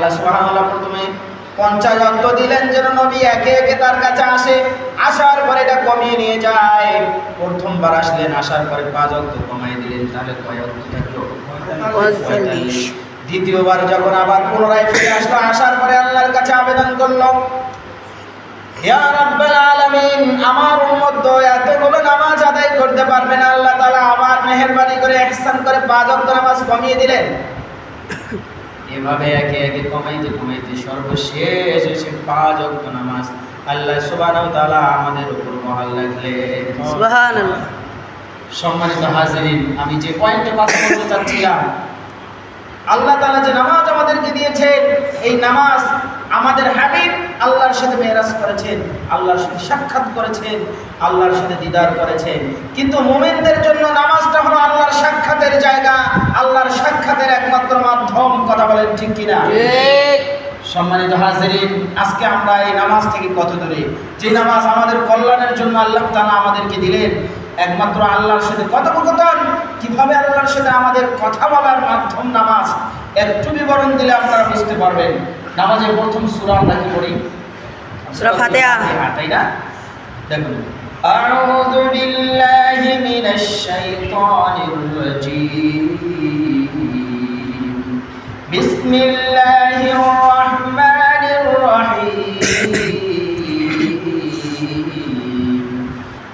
আল্লাহ সুবহানাহু প্রথমে পঞ্চাশ অক্ত দিলেন যেন নবী একে একে তার কাছে আসে। আসার পরে এটা কমিয়ে নিয়ে যায়। প্রথমবার আসলেন, আসার পরে পাঁচ অক্ত কমাই দিলেন। তাহলে কয় অক্ত থাকল? দ্বিতীয়বার যখন আবার পুনরায় ফিরে আসলো, আসার পরে আল্লাহর কাছে আবেদন করল আমার নামাজ করতে আল্লাহ তাআলা আবার মেহেরবানি করে ইহসান করে পাঁচ ওয়াক্ত নামাজ কমিয়ে দিলেন। এভাবে একে একে কমাইতে কমাইতে সর্বশেষ এসে পাঁচ ওয়াক্ত নামাজ। আল্লাহ সুবহানাহু ওয়া তাআলা আমাদের উপর মহাল রাখলেন সম্মানিত হাজিরিন আমি যে পয়েন্টে কথা বলতে চাচ্ছিলাম আল্লাহ তাআলা যে নামাজ আমাদেরকে দিয়েছেন এই নামাজ আমাদের হাবিব আল্লাহর সাথে মেরাজ করেছেন আল্লাহর সাথে সাক্ষাৎ করেছেন আল্লাহর সাথে দিদার করেছেন। কিন্তু মোমেনদের জন্য নামাজটা হলো আল্লাহর সাক্ষাতের জায়গা আল্লাহর সাক্ষাতের একমাত্র মাধ্যম। কথা বলেন ঠিক কিনা ঠিক সম্মানিত হাজিরিন আজকে আমরা এই নামাজ থেকে কত দূরে যে নামাজ আমাদের কল্যাণের জন্য আল্লাহ তাআলা আমাদেরকে দিলেন একমাত্র আল্লাহর সাথে কথোপকথন কিভাবে আল্লাহর সাথে আমাদের কথা বলার মাধ্যম নামাজ একটু বিবরণ দিলে আপনারা বুঝতে পারবেন নামাজের প্রথম সূরা আমরা কি পড়ি সূরা ফাতিহা। তাই না দেখুন أعوذ بالله من الشيطان الرجيم بسم الله الرحمن الرحيم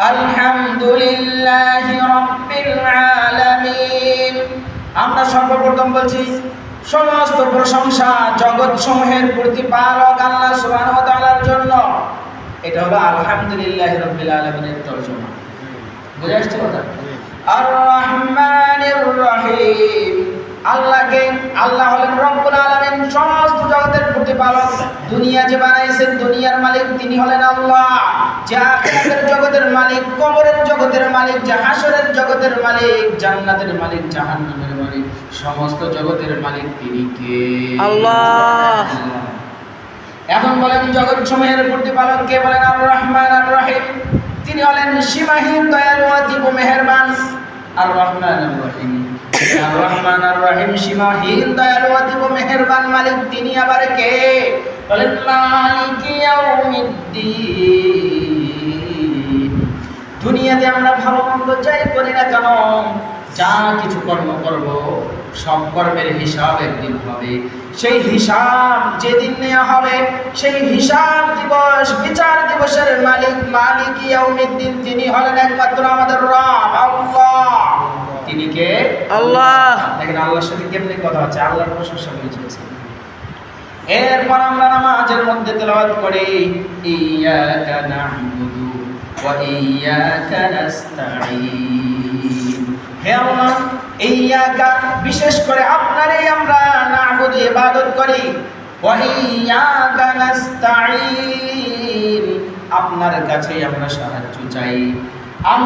الحمد لله رب العالمين আমরা সর্বপ্রথম বলছি সমস্ত প্রশংসা জগৎ সমূহের প্রতিপালক আল্লাহ সুবহানাহু ওয়া তাআলার জন্য এটা হলো আলহামদুলিল্লাহ রাব্বিল আলামিনের তরজমা বুঝে আসছে কথা আর জগতের প্রতিপালক দুনিয়া যে বানাইছেন দুনিয়ার মালিক তিনি হলেন আল্লাহ। যে আখিরাতের জগতের মালিক কবরের জগতের মালিক যে হাসরের জগতের মালিক জান্নাতের মালিক জাহান্নামের মালিক সমস্ত জগতের মালিক তিনি কে? আল্লাহ। এখন বলেন জগৎ সমূহের প্রতিপালক কে বলেন? আর রহমান আর রহিম তিনি হলেন সীমাহীন দয়ালু অতীব মেহেরবান। আর রহমান আর রহিম রহমান আর রহিম সীমাহীন দয়ালু অতীব মেহেরবান মালিক, তিনি আবার কে? বলেন, মালিক দুনিয়াতে আমরা ভালো মন্দ যাই করি না কেন? যা কিছু কর্ম করব, সব কর্মের হিসাব একদিন হবে। সেই হিসাব যেদিন নেওয়া হবে, সেই হিসাব দিবস, বিচার দিবসের মালিক মালিক ইয়াউমিদ্দিন, তিনি হলেন একমাত্র আমাদের রব, আল্লাহ। কে আল্লাহ। দেখেন আল্লাহর সাথে কেমনি কথা হচ্ছে? আল্লাহর প্রশংসা করে চলছে। এরপর আমরা নামাজের মধ্যে তেলাওয়াত করি ইয়াকা না'বুদু ওয়া ইয়াকা নাস্তাঈন। হে আল্লাহ ইয়াকা বিশেষ করে আপনারই আমরা না'বুদু ইবাদত করি। ওয়া ইয়াকা নাস্তাঈন। আপনার কাছেই আমরা সাহায্য চাই। আম-